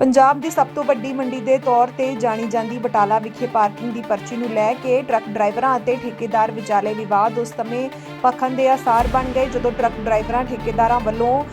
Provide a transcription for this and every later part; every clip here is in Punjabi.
ਪੰਜਾਬ ਦੀ ਸਭ ਤੋਂ ਵੱਡੀ ਮੰਡੀ ਦੇ ਤੌਰ ਤੇ ਜਾਣੀ ਜਾਂਦੀ ਬਟਾਲਾ ਵਿਖੇ ਪਾਰਕਿੰਗ ਦੀ ਪਰਚੀ ਨੂੰ ਲੈ ਕੇ ਟਰੱਕ ਡਰਾਈਵਰਾਂ ਅਤੇ ਠੇਕੇਦਾਰ ਵਿਚਾਲੇ ਵਿਵਾਦ ਉਸ ਸਮੇਂ ਭਖਣ ਦੇ ਆਸਾਰ ਬਣ ਗਏ ਜਦੋਂ ਟਰੱਕ ਡਰਾਈਵਰਾਂ, ਠੇਕੇਦਾਰਾਂ ਵੱਲੋਂ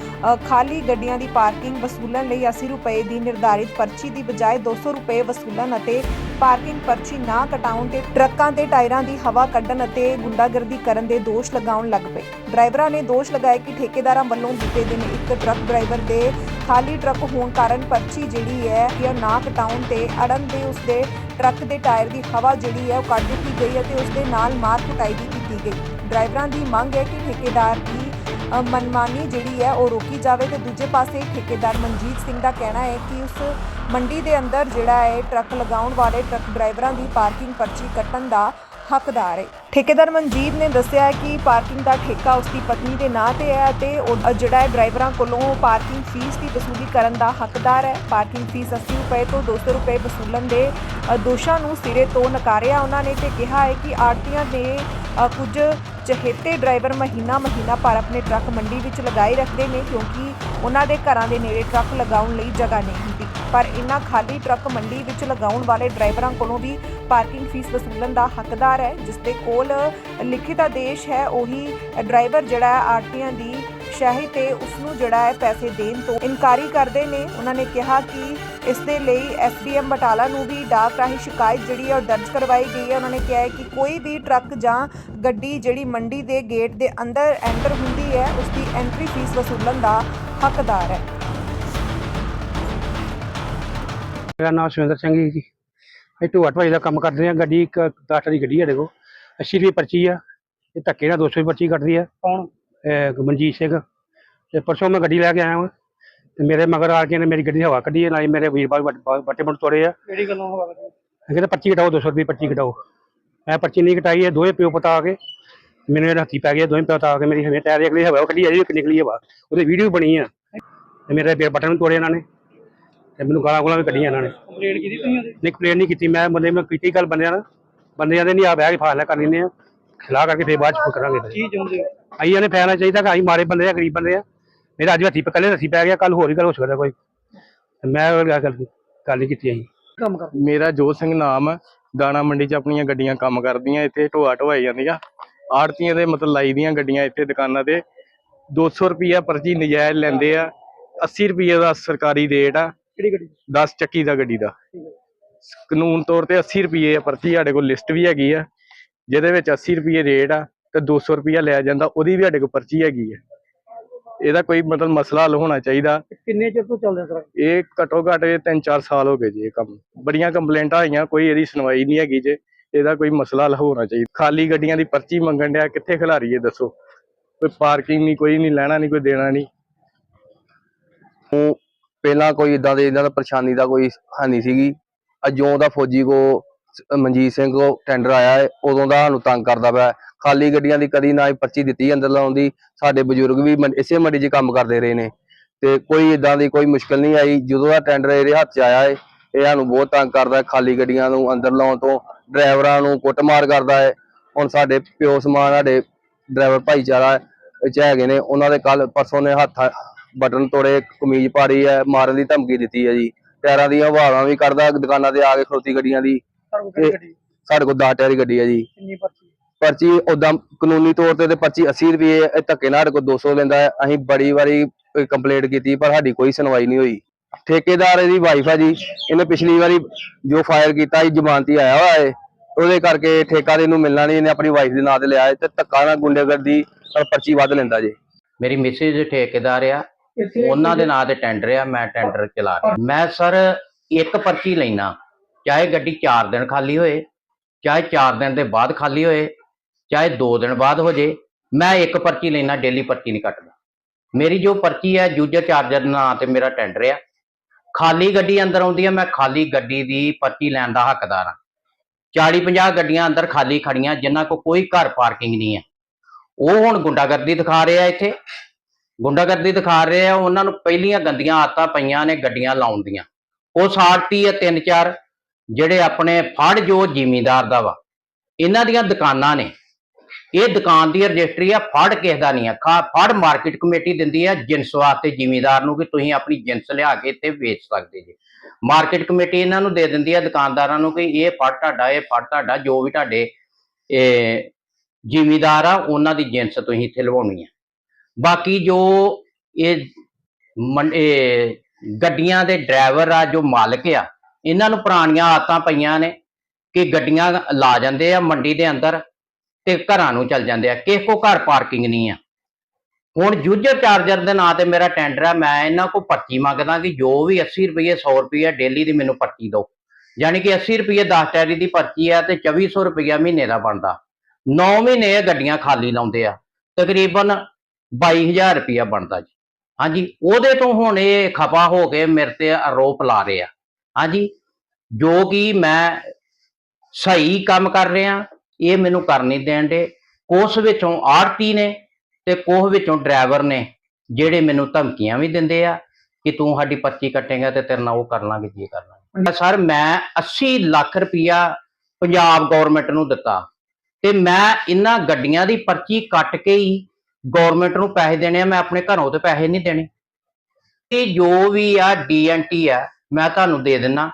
ਖਾਲੀ ਗੱਡੀਆਂ ਦੀ ਪਾਰਕਿੰਗ ਵਸੂਲਣ ਲਈ 80 ਰੁਪਏ ਦੀ ਨਿਰਧਾਰਿਤ ਪਰਚੀ ਦੀ ਬਜਾਏ 200 ਰੁਪਏ ਵਸੂਲਣ ਅਤੇ ਪਾਰਕਿੰਗ ਪਰਚੀ ਨਾ ਕਟਾਉਣ ਤੇ ਟਰੱਕਾਂ ਦੇ ਟਾਇਰਾਂ ਦੀ ਹਵਾ ਕੱਢਣ ਅਤੇ ਗੁੰਡਾਗਰਦੀ ਕਰਨ ਦੇ ਦੋਸ਼ ਲਗਾਉਣ ਲੱਗ ਪਏ। ਡਰਾਈਵਰਾਂ ਨੇ ਦੋਸ਼ ਲਗਾਇਆ ਕਿ ਠੇਕੇਦਾਰਾਂ ਵੱਲੋਂ ਦਿੱਤੇ ਦਿਨ ਇੱਕ ਟਰੱਕ ਡਰਾਈਵਰ ਦੇ ਖਾਲੀ ਟਰੱਕ ਹੋਣ ਕਾਰਨ ਪਰਚੀ ਜਿਹੜੀ ਹੈ, ਇਹ ਨਾ ਕਟਾਉਣ ਤੇ ਅੜਨ ਦੇ ਉਸਦੇ ਟਰੱਕ ਦੇ ਟਾਇਰ ਦੀ ਹਵਾ ਜਿਹੜੀ ਹੈ, ਉਹ ਕੱਢ ਦਿੱਤੀ ਗਈ ਅਤੇ ਉਸਦੇ ਨਾਲ ਮਾਰ ਕੁਟਾਈ ਵੀ ਕੀਤੀ ਗਈ। ਡਰਾਈਵਰਾਂ ਦੀ ਮੰਗ ਹੈ ਕਿ ਠੇਕੇਦਾਰ ਦੀ ਮਨਮਾਨੀ ਜਿਹੜੀ ਹੈ, ਉਹ ਰੋਕੀ ਜਾਵੇ ਤੇ ਦੂਜੇ ਪਾਸੇ ਠੇਕੇਦਾਰ ਮਨਜੀਤ ਸਿੰਘ ਦਾ ਕਹਿਣਾ ਹੈ ਕਿ ਉਸ ਮੰਡੀ ਦੇ ਅੰਦਰ ਜਿਹੜਾ ਹੈ ਟਰੱਕ ਲਗਾਉਣ ਵਾਲੇ ਟਰੱਕ ਡਰਾਈਵਰਾਂ ਦੀ ਪਾਰਕਿੰਗ ਪਰਚੀ ਕੱਟਣ ਦਾ ਹੱਕਦਾਰ ਹੈ। ਠੇਕੇਦਾਰ ਮਨਜੀਤ ਨੇ ਦੱਸਿਆ ਹੈ ਕਿ ਪਾਰਕਿੰਗ ਦਾ ਠੇਕਾ ਉਸ ਦੀ ਪਤਨੀ ਦੇ ਨਾਂ ਤੇ ਹੈ ਅਤੇ ਉਹ ਜਿਹੜਾ ਹੈ ਡਰਾਈਵਰਾਂ ਕੋਲੋਂ ਪਾਰਕਿੰਗ ਫੀਸ ਦੀ ਵਸੂਲੀ ਕਰਨ ਦਾ ਹੱਕਦਾਰ ਹੈ। ਪਾਰਕਿੰਗ ਫੀਸ 80 ਰੁਪਏ ਤੋਂ 200 ਰੁਪਏ ਵਸੂਲਣ ਦੇ ਦੋਸ਼ਾਂ ਨੂੰ ਸਿਰੇ ਤੋਂ ਨਕਾਰਿਆ ਉਹਨਾਂ ਨੇ ਤੇ ਕਿਹਾ ਹੈ ਕਿ ਆੜਤੀਆਂ ਦੇ ਕੁਝ ਚਹੇਤੇ ਡਰਾਈਵਰ ਮਹੀਨਾ ਮਹੀਨਾ ਪਰ ਆਪਣੇ ਟਰੱਕ ਮੰਡੀ ਵਿੱਚ ਲਗਾਏ ਰੱਖਦੇ ਨੇ ਕਿਉਂਕਿ ਉਹਨਾਂ ਦੇ ਘਰਾਂ ਦੇ ਨੇੜੇ ਟਰੱਕ ਲਗਾਉਣ ਲਈ ਜਗ੍ਹਾ ਨਹੀਂ ਹੁੰਦੀ। ਪਰ ਇਨ੍ਹਾਂ ਖਾਲੀ ਟਰੱਕ ਮੰਡੀ ਵਿੱਚ ਲਗਾਉਣ ਵਾਲੇ ਡਰਾਈਵਰਾਂ ਕੋਲੋਂ ਵੀ ਪਾਰਕਿੰਗ ਫੀਸ ਵਸੂਲਣ ਦਾ ਹੱਕਦਾਰ ਹੈ, ਜਿਸ ਦੇ ਕੋਲ ਲਿਖਿਤ ਆਦੇਸ਼ ਹੈ, ਉਹੀ ਡਰਾਈਵਰ ਜਿਹੜਾ ਹੈ ਆੜਤੀਆਂ ਦੀ ਸ਼ਾਹੀ ਤੇ ਉਸ ਨੂੰ ਜਿਹੜਾ ਹੈ ਪੈਸੇ ਦੇਣ ਤੋਂ ਇਨਕਾਰੀ ਕਰਦੇ ਨੇ। ਉਹਨਾਂ ਨੇ ਕਿਹਾ ਕਿ ਇਸ ਦੇ ਲਈ ਐਸਡੀਐਮ ਬਟਾਲਾ ਨੂੰ ਵੀ ਡਾਕ ਰਾਹੀਂ ਸ਼ਿਕਾਇਤ ਜਿਹੜੀ ਹੈ ਉਹ ਦਰਜ ਕਰਵਾਈ ਗਈ ਹੈ। ਉਹਨਾਂ ਨੇ ਕਿਹਾ ਹੈ ਕਿ ਕੋਈ ਵੀ ਟਰੱਕ ਜਾਂ ਗੱਡੀ ਜਿਹੜੀ ਮੰਡੀ ਦੇ ਗੇਟ ਦੇ ਅੰਦਰ ਐਂਟਰ ਹੁੰਦੀ ਹੈ ਉਸ ਦੀ ਐਂਟਰੀ ਫੀਸ ਵਸੂਲਣ ਦਾ ਹੱਕਦਾਰ ਹੈ। ਮੇਰਾ ਨਾਮ ਸੁਰਿੰਦਰ ਸਿੰਘ ਜੀ ਜੀ। ਅਸੀਂ ਢੋਆ ਢਵਾਈ ਦਾ ਕੰਮ ਕਰਦੇ ਆ ਗੱਡੀ ਇੱਕ ਟਾਟਾ ਦੀ ਗੱਡੀ ਹੈ ਦੇਖੋ 80 ਰੁਪਏ ਪਰਚੀ ਆ। ਇਹ ਧੱਕੇ ਨਾਲ 200 ਰੁਪਏ ਪਰਚੀ ਕੱਟਦੀ ਆ। ਕੌਣ? ਇਹ ਮਨਜੀਤ ਸਿੰਘ। ਤੇ ਪਰਸੋਂ ਮੈਂ ਗੱਡੀ ਲੈ ਕੇ ਆਇਆ ਹਾਂ ਤੇ ਮੇਰੇ ਮਗਰ ਆ ਕੇ ਨੇ ਮੇਰੀ ਗੱਡੀ ਦੀ ਹਵਾ ਕੱਢੀ ਹੈ ਨਾਲੇ ਮੇਰੇ ਵੀਰ ਬਾਗ ਬੱਟੇ ਮੁੱਟ ਤੋੜੇ ਆ। ਕਿਹੜੀ ਗੱਲੋਂ ਹਵਾ ਇਹ ਕਹਿੰਦੇ ਪਰਚੀ ਕਟਾਓ 200 ਰੁਪਏ ਪਰਚੀ ਕਟਾਓ। ਮੈਂ ਪਰਚੀ ਨਹੀਂ ਕਟਾਈ ਇਹ ਦੋਵੇਂ ਪਿਓ ਪਤਾ ਆ ਕੇ ਮੈਨੂੰ ਇਹਦਾ ਹੱਥੀ ਪੈ ਗਿਆ ਦੋਵੇਂ ਪਿਓ ਪਤਾ ਆ ਕੇ ਮੇਰੀ ਹਵੇਂ ਟਾਇਰ ਦੀ ਅਗਲੀ ਹਵਾ ਕੱਢੀ ਆ ਜੀ ਇੱਕ ਨਿਕਲੀ ਹਵਾ। ਉਹਦੀ ਵੀਡੀਓ ਬਣੀ ਆ। ਤੇ ਮੇਰੇ ਬੇ ਬਟਨ ਵੀ ਤੋੜੇ ਇਹਨਾਂ ਨੇ। ਤੇ ਮੈਨੂੰ ਗਾਲਾਂ ਗੋਲਾਂ ਵੀ ਕੱਢੀਆਂ ਇਹਨਾਂ ਨੇ। ਕੰਪਲੇਂਟ ਕੀਤੀ ਤੁਸੀਂ ਉਹਦੀ? ਨਹੀਂ ਕੰਪਲੇਂਟ ਨਹੀਂ ਕੀਤੀ। ਮੈਂ ਬੰਦੇ ਨੂੰ ਕੀਤੀ ਗੱਲ ਬੰਦਿਆਂ ਨਾਲ। ਬੰਦਿਆਂ ਦੇ ਨਹੀਂ ਆ ਬਹਿ ਕੇ ਫਾਸਲਾ ਕਰ ਲੈਂਦੇ ਆ। ਸਲਾਹ ਕਰਕੇ ਫੇਰ ਬਾਅਦ ਚ ਕਰਾਂਗੇ। ਕੀ ਚਾਹੁੰਦੇ ਆਈਆਂ ਨੇ ਫੈਸਲਾ ਚਾਹੀਦਾ ਕਿ ਅਸੀਂ ਮਾਰੇ ਬੰਦੇ ਆ ਗਰੀਬ ਬੰਦੇ ਆ। ਮੇਰਾ ਅੱਜ ਹੱਥੀ ਕੱਲੇ ਹੱਥੀ ਪੈ ਗਿਆ ਕੱਲ ਹੋਰ ਹੀ ਗੱਲ ਹੋ ਸਕਦਾ ਕੋਈ। ਮੈਂ ਉਹ ਗੱਲ ਗੱਲ ਨਹੀਂ ਕੀਤੀ ਅਸੀਂ। ਕੰਮ ਕਰ। ਮੇਰਾ ਜੋਤ ਸਿੰਘ ਨਾਮ ਹੈ ਦਾਣਾ ਮੰਡੀ 'ਚ ਆਪਣੀਆਂ ਗੱਡੀਆਂ ਕੰਮ ਕਰਦੀਆਂ ਇੱਥੇ ਢੋਆ ਢਵਾਈ ਜਾਂਦੀਆਂ। ਆੜਤੀਆਂ ਦੇ ਮਤਲਬ ਲਾਈ ਦੀਆਂ ਗੱਡੀਆਂ ਇੱਥੇ ਦੁਕਾਨਾਂ ਤੇ। 200 ਰੁਪਿਆ ਪਰਚੀ ਨਜਾਇਜ਼ ਲੈਂਦੇ ਆ 80 ਰੁਪਏ ਦਾ ਸਰਕਾਰੀ ਰੇਟ ਆ ਕਿਹੜੀ ਗੱਡੀ? 10 ਚੱਕੀ ਦਾ ਗੱਡੀ ਦਾ। ਕਾਨੂੰਨ ਤੌਰ ਤੇ 80 ਰੁਪਏ ਆ ਪਰਚੀ ਸਾਡੇ ਕੋਲ ਲਿਸਟ ਵੀ ਹੈਗੀ ਆ। ਜਿਹਦੇ ਵਿੱਚ 80 ਰੁਪਏ ਰੇਟ ਆ ਤੇ 200 ਰੁਪਿਆ ਲਿਆ ਜਾਂਦਾ ਉਹਦੀ ਵੀ ਸਾਡੇ ਕੋਲ ਪਰਚੀ ਹੈਗੀ ਆ। ਇਹਦਾ ਕੋਈ ਮਤਲਬ ਮਸਲਾ ਹੱਲ ਹੋਣਾ ਚਾਹੀਦਾ। ਕਿੰਨੇ ਚਿਰ ਤੋਂ ਚੱਲਦਾ ਸਰ? ਇਹ ਘੱਟੋ ਘੱਟ ਇਹ 3-4 ਸਾਲ ਹੋ ਗਏ ਜੀ ਇਹ ਕੰਮ। ਬੜੀਆਂ ਕੰਪਲੇਂਟਾਂ ਆਈਆਂ ਕੋਈ ਇਹਦੀ ਸੁਣਵਾਈ ਨਹੀਂ ਹੈਗੀ ਜੇ। ਇਹਦਾ ਕੋਈ ਮਸਲਾ ਹੱਲ ਹੋਣਾ ਚਾਹੀਦਾ। ਖਾਲੀ ਗੱਡੀਆਂ ਦੀ ਪਰਚੀ ਮੰਗਣ ਡਿਆ ਕਿੱਥੇ ਖਿਲਾਰੀਏ ਦੱਸੋ? ਕੋਈ ਪਾਰਕਿੰਗ ਨਹੀਂ ਕੋਈ ਨਹੀਂ ਲੈਣਾ ਨਹੀਂ ਕੋਈ ਦੇਣਾ ਨਹੀਂ। ਉਹ ਪਹਿਲਾਂ ਕੋਈ ਇਦਾਂ ਦੇ ਇਹਨਾਂ ਦਾ ਪਰੇਸ਼ਾਨੀ ਦਾ ਕੋਈ ਹਾਨੀ ਸੀਗੀ। ਅਜੋਂ ਦਾ ਫੌਜੀ ਕੋ ਮਨਜੀਤ ਸਿੰਘ ਕੋ ਟੈਂਡਰ ਆਇਆ ਹੈ ਉਦੋਂ ਦਾ ਸਾਨੂੰ ਤੰਗ ਕਰਦਾ ਪਿਆ। ਖਾਲੀ ਗੱਡੀਆਂ ਦੀ ਕਦੀ ਨਾ ਹੀ ਪਰਚੀ ਦਿੱਤੀ ਅੰਦਰ ਲਾਉਣ ਦੀ। ਸਾਡੇ ਬਜ਼ੁਰਗ ਵੀ ਇਸੇ ਮੰਡੀ 'ਚ ਕੰਮ ਕਰਦੇ ਰਹੇ ਨੇ। ਤੇ ਕੋਈ ਇਦਾਂ ਦੀ ਕੋਈ ਮੁਸ਼ਕਲ ਨਹੀਂ ਆਈ। ਜਦੋਂ ਦਾ ਟੈਂਡਰ ਇਹਦੇ ਹੱਥ 'ਚ ਆਇਆ ਹੈ ਇਹ ਸਾਨੂੰ ਬਹੁਤ ਤੰਗ ਕਰਦਾ ਖਾਲੀ ਗੱਡੀਆਂ ਨੂੰ ਅੰਦਰ ਲਾਉਣ ਤੋਂ। ਡਰਾਈਵਰਾਂ ਨੂੰ ਕੁੱਟਮਾਰ ਕਰਦਾ ਹੈ। ਹੁਣ ਸਾਡੇ ਪਿਓ ਸਮਾਨ ਸਾਡੇ ਡਰਾਈਵਰ ਭਾਈਚਾਰਾ ਵਿੱਚ ਹੈਗੇ ਨੇ। ਉਹਨਾਂ ਦੇ ਕੱਲ ਪਰਸੋਂ ਨੇ ਹੱਥ ਬਟਨ ਤੋੜੇ ਕਮੀਜ਼ ਪਾੜੀ ਹੈ ਮਾਰਨ ਦੀ ਧਮਕੀ ਦਿੱਤੀ ਹੈ ਜੀ। ਟਾਇਰਾਂ ਦੀਆਂ ਹਵਾਵਾਂ ਵੀ ਕੱਢਦਾ ਦੁਕਾਨਾਂ ਤੇ ਆ ਕੇ ਖਲੋਤੀ ਗੱਡੀਆਂ ਦੀ। ਸਾਡੇ ਕੋਲ 10 ਟਾਇਰ ਗੱਡੀ ਹੈ ਜੀ। ਕਿੰਨੀ ਪਰਚੀ? ਪਰਚੀ ਉਦਾਂ ਕਾਨੂੰਨੀ ਤੌਰ ਤੇ ਤੇ ਪਰਚੀ 80 ਰੁਪਏ ਇਹ ਧੱਕੇ ਨਾਲ ਸਾਡੇ ਕੋਲ 200 ਲੈਂਦਾ ਹੈ। ਅਸੀਂ ਬੜੀ ਵਾਰੀ ਕੰਪਲੇਂਟ ਕੀਤੀ ਪਰ ਸਾਡੀ ਕੋਈ ਸੁਣਵਾਈ ਨਹੀਂ ਹੋਈ। ਠੇਕੇਦਾਰ ਇਹਦੀ ਵਾਈਫ ਹੈ ਜੀ ਇਹਨੇ ਪਿਛਲੀ ਵਾਰੀ ਜੋ ਫਾਇਰ ਕੀਤਾ ਸੀ ਜ਼ਮਾਨਤੀ ਆਇਆ ਹੋਇਆ ਹੈ ਉਹਦੇ ਕਰਕੇ ਠੇਕਾ ਦੇ ਨੂੰ ਮਿਲਣਾ ਨਹੀਂ ਇਹਨੇ ਆਪਣੀ ਵਾਈਫ ਦੇ ਨਾਂ ਤੇ ਲਿਆ ਤੇ ਧੱਕਾ ਨਾਲ ਗੁੰਡੇਗਰਦੀ ਪਰ ਪਰਚੀ ਵੱਧ ਲੈਂਦਾ ਜੀ। ਮੇਰੀ ਮਿਸਿਸ ਠੇਕੇਦਾਰ ਆ ਉਹਨਾਂ ਦੇ ਨਾਂ ਤੇ ਟੈਂਡਰ ਆ ਮੈਂ ਟੈਂਡਰ ਚਲਾ ਰਿਹਾ ਮੈਂ ਸਰ ਇੱਕ ਪਰਚੀ ਲੈਣਾ ਚਾਹੇ ਗੱਡੀ 4 ਦਿਨ ਖਾਲੀ ਹੋਏ ਚਾਹੇ 4 ਦਿਨ ਦੇ ਬਾਅਦ ਖਾਲੀ ਹੋਏ ਚਾਹੇ 2 ਦਿਨ ਬਾਅਦ ਹੋ ਜੇ, ਮੈਂ ਇੱਕ ਪਰਚੀ ਲੈਣਾ ਡੇਲੀ ਪਰਚੀ ਨਹੀਂ ਕੱਟਦਾ। ਮੇਰੀ ਜੋ ਪਰਚੀ ਹੈ ਜੂਜਰ ਚਾਰਜਰ ਨਾਂ ਤੇ ਮੇਰਾ ਟੈਂਡਰ ਆ। ਖਾਲੀ ਗੱਡੀ ਅੰਦਰ ਆਉਂਦੀ ਹੈ ਮੈਂ ਖਾਲੀ ਗੱਡੀ ਦੀ ਪਰਚੀ ਲੈਣ ਦਾ ਹੱਕਦਾਰ ਹਾਂ। 40 50 ਗੱਡੀਆਂ ਅੰਦਰ ਖਾਲੀ ਖੜੀਆਂ, ਜਿਨ੍ਹਾਂ ਕੋ ਕੋਈ ਘਰ ਪਾਰਕਿੰਗ ਨਹੀਂ ਹੈ। ਉਹ ਹੁਣ ਗੁੰਡਾਗਰਦੀ ਦਿਖਾ ਰਹੇ ਆ ਇੱਥੇ। ਗੁੰਡਾਗਰਦੀ ਦਿਖਾ ਰਹੇ ਆ ਉਹਨਾਂ ਨੂੰ ਪਹਿਲੀਆਂ ਗੰਦੀਆਂ ਆਦਤਾਂ ਪਈਆਂ ਨੇ ਗੱਡੀਆਂ ਲਾਉਣ ਦੀਆਂ। ਉਹ ਸਾਰਤੀ ਹੈ ਤਿੰਨ ਚਾਰ, ਜਿਹੜੇ ਆਪਣੇ ਫੜ ਜੋ ਜ਼ਿਮੀਂਦਾਰ ਦਾ ਵਾ। ਇਹਨਾਂ ਦੀਆਂ ਦੁਕਾਨਾਂ ਨੇ। ਇਹ ਦੁਕਾਨ ਦੀ ਰਜਿਸਟਰੀ ਆ, ਫੜ ਕਿਸੇ ਦਾ ਨਹੀਂ ਆ। ਫੜ ਮਾਰਕੀਟ ਕਮੇਟੀ ਦਿੰਦੀ ਆ ਜਿੰਸ ਵਾਸਤੇ ਜ਼ਿਮੀਦਾਰ ਨੂੰ ਕਿ ਤੁਸੀਂ ਆਪਣੀ ਜਿੰਸ ਲਿਆ ਕੇ ਇੱਥੇ ਵੇਚ ਸਕਦੇ ਜੀ। ਮਾਰਕੀਟ ਕਮੇਟੀ ਇਹਨਾਂ ਨੂੰ ਦੇ ਦਿੰਦੀ ਆ ਦੁਕਾਨਦਾਰਾਂ ਨੂੰ ਕਿ ਇਹ ਫੜ ਤੁਹਾਡਾ, ਇਹ ਫੜ ਤੁਹਾਡਾ, ਜੋ ਵੀ ਤੁਹਾਡੇ, ਇਹ ਜ਼ਿਮੀਦਾਰ ਆ, ਉਹਨਾਂ ਦੀ ਜਿੰਸ ਤੁਸੀਂ ਇੱਥੇ ਲਵਾਉਣੀ ਆ। ਬਾਕੀ ਜੋ ਇਹ ਮੰ- ਇਹ ਗੱਡੀਆਂ ਦੇ ਡਰਾਈਵਰ ਆ, ਜੋ ਮਾਲਕ ਆ, ਇਹਨਾਂ ਨੂੰ ਪੁਰਾਣੀਆਂ ਆਦਤਾਂ ਪਈਆਂ ਨੇ ਕਿ ਗੱਡੀਆਂ ਲਾ ਜਾਂਦੇ ਆ ਮੰਡੀ ਦੇ ਅੰਦਰ। ਤੇ ਘਰਾਂ ਨੂੰ ਚੱਲ ਜਾਂਦੇ ਆ, ਕਿਸੇ ਕੋ ਘਰ ਪਾਰਕਿੰਗ ਨਹੀਂ ਆ। ਹੁਣ ਯੂਜ਼ਰ ਚਾਰਜਰ ਦੇ ਨਾਂ ਤੇ ਮੇਰਾ ਟੈਂਡਰ ਆ, ਮੈਂ ਇਹਨਾਂ ਕੋ ਪਰਚੀ ਮੰਗਦਾ ਕਿ ਜੋ ਵੀ 80 ਰੁਪਏ 100 ਰੁਪਏ ਡੇਲੀ ਦੀ ਮੈਨੂੰ ਪਰਚੀ ਦਿਓ। ਯਾਨੀ ਕਿ 80 ਰੁਪਏ 10 ਟੈਰੀ ਦੀ ਪਰਚੀ ਆ ਤੇ 2400 ਰੁਪਏ ਮਹੀਨੇ ਦਾ ਬਣਦਾ। 9 ਮਹੀਨੇ ਇਹ ਗੱਡੀਆਂ ਖਾਲੀ ਲਾਉਂਦੇ ਆ, ਤਕਰੀਬਨ 22000 ਰੁਪਇਆ ਬਣਦਾ ਜੀ। ਹਾਂਜੀ, ਉਹਦੇ ਤੋਂ ਹੁਣ ਇਹ ਖਪਾ ਹੋ ਕੇ ਮੇਰੇ ਤੇ ਆਰੋਪ ਲਾ ਰਹੇ ਆ। ਹਾਂਜੀ, ਜੋ ਕਿ ਮੈਂ ਸਹੀ ਕੰਮ ਕਰ ਰਿਹਾ ਇਹ ਮੈਨੂੰ ਕਰ ਨਹੀਂ ਦੇਣ ਦੇ। ਕੋਸ ਵਿੱਚੋਂ ਆੜਤੀ ਨੇ ਤੇ ਕੋਹ ਵਿੱਚੋਂ ਡਰਾਈਵਰ ਨੇ, ਜਿਹੜੇ ਮੈਨੂੰ ਧਮਕੀਆਂ ਵੀ ਦਿੰਦੇ ਆ ਕਿ ਤੂੰ ਸਾਡੀ ਪਰਚੀ ਕੱਟੇਗਾ ਤੇ ਤੇਰੇ ਨਾਲ ਉਹ ਕਰ ਲਾਂਗੇ, ਜੀ ਕਰ ਲਾਂਗੇ। ਸਰ, ਮੈਂ 80 ਲੱਖ ਰੁਪਇਆ ਪੰਜਾਬ ਗਵਰਨਮੈਂਟ ਨੂੰ ਦਿੱਤਾ ਤੇ ਮੈਂ ਇਹਨਾਂ ਗੱਡੀਆਂ ਦੀ ਪਰਚੀ ਕੱਟ ਕੇ ਹੀ ਗਵਰਨਮੈਂਟ ਨੂੰ ਪੈਸੇ ਦੇਣੇ ਆ, ਮੈਂ ਆਪਣੇ ਘਰੋਂ ਤੇ ਪੈਸੇ ਨਹੀਂ ਦੇਣੇ। ਇਹ ਜੋ ਵੀ ਆ ਡੀਐਨਟੀ ਆ, ਮੈਂ ਤੁਹਾਨੂੰ ਦੇ ਦਿੰਨਾ।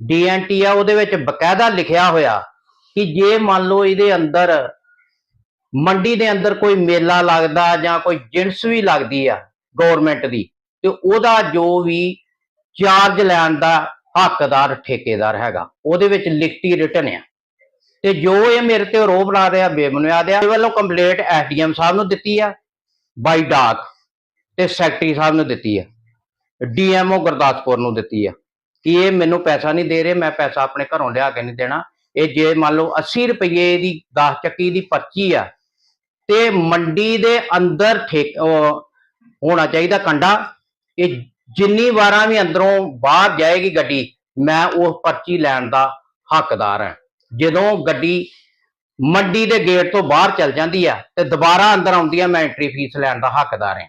ਡੀਐਨਟੀ ਆ, ਉਹਦੇ ਵਿੱਚ ਬਕਾਇਦਾ ਲਿਖਿਆ ਹੋਇਆ ਕਿ ਜੇ ਮੰਨ ਲਓ ਇਹਦੇ ਅੰਦਰ ਮੰਡੀ ਦੇ ਅੰਦਰ ਕੋਈ ਮੇਲਾ ਲੱਗਦਾ ਜਾਂ ਕੋਈ ਜਿੰਸ ਵੀ ਲੱਗਦੀ ਆ ਗਵਰਨਮੈਂਟ ਦੀ, ਤੇ ਉਹਦਾ ਜੋ ਵੀ ਚਾਰਜ ਲੈਣ ਦਾ ਹੱਕਦਾਰ, ਠੇਕੇਦਾਰ ਹੈਗਾ, ਉਹਦੇ ਵਿੱਚ ਲਿਖਤੀ ਰਿਟਨ ਆ। ਤੇ ਜੋ ਇਹ ਮੇਰੇ ਤੇ ਆਰੋਪ ਲਾ ਰਿਹਾ ਬੇਬੁਨਿਆਦ ਆ ਇਹ ਵੱਲੋਂ ਕੰਪਲੇਂਟ ਐਸਡੀਐਮ ਸਾਹਿਬ ਨੂੰ ਦਿੱਤੀ ਆ, ਬਾਈ ਡਾਕ ਤੇ ਸੈਕਟਰੀ ਸਾਹਿਬ ਨੂੰ ਦਿੱਤੀ ਆ ਡੀਐਮਓ ਗੁਰਦਾਸਪੁਰ ਨੂੰ ਦਿੱਤੀ ਆ, ਕਿ ਇਹ ਮੈਨੂੰ ਪੈਸਾ ਨਹੀਂ ਦੇ ਰਹੇ, ਮੈਂ ਪੈਸਾ ਆਪਣੇ ਘਰੋਂ ਲਿਆ ਕੇ ਨਹੀਂ ਦੇਣਾ ਇਹ ਜੇ ਮੰਨ ਲਓ 80 ਰੁਪਏ ਦੀ 10 ਚੱਕੀ ਦੀ ਪਰਚੀ ਆ, ਤੇ ਮੰਡੀ ਦੇ ਅੰਦਰ ਠੇਕ ਹੋਣਾ ਚਾਹੀਦਾ ਕੰਡਾ। ਇਹ ਜਿੰਨੀ ਵਾਰਾਂ ਵੀ ਅੰਦਰੋਂ ਬਾਹਰ ਜਾਏਗੀ ਗੱਡੀ, ਮੈਂ ਉਹ ਪਰਚੀ ਲੈਣ ਦਾ ਹੱਕਦਾਰ ਹਾਂ। ਜਦੋਂ ਗੱਡੀ ਮੰਡੀ ਦੇ ਗੇਟ ਤੋਂ ਬਾਹਰ ਚਲ ਜਾਂਦੀ ਆ, ਤੇ ਦੁਬਾਰਾ ਅੰਦਰ ਆਉਂਦੀ ਆ, ਮੈਂ ਐਂਟਰੀ ਫੀਸ ਲੈਣ ਦਾ ਹੱਕਦਾਰ ਹਾਂ।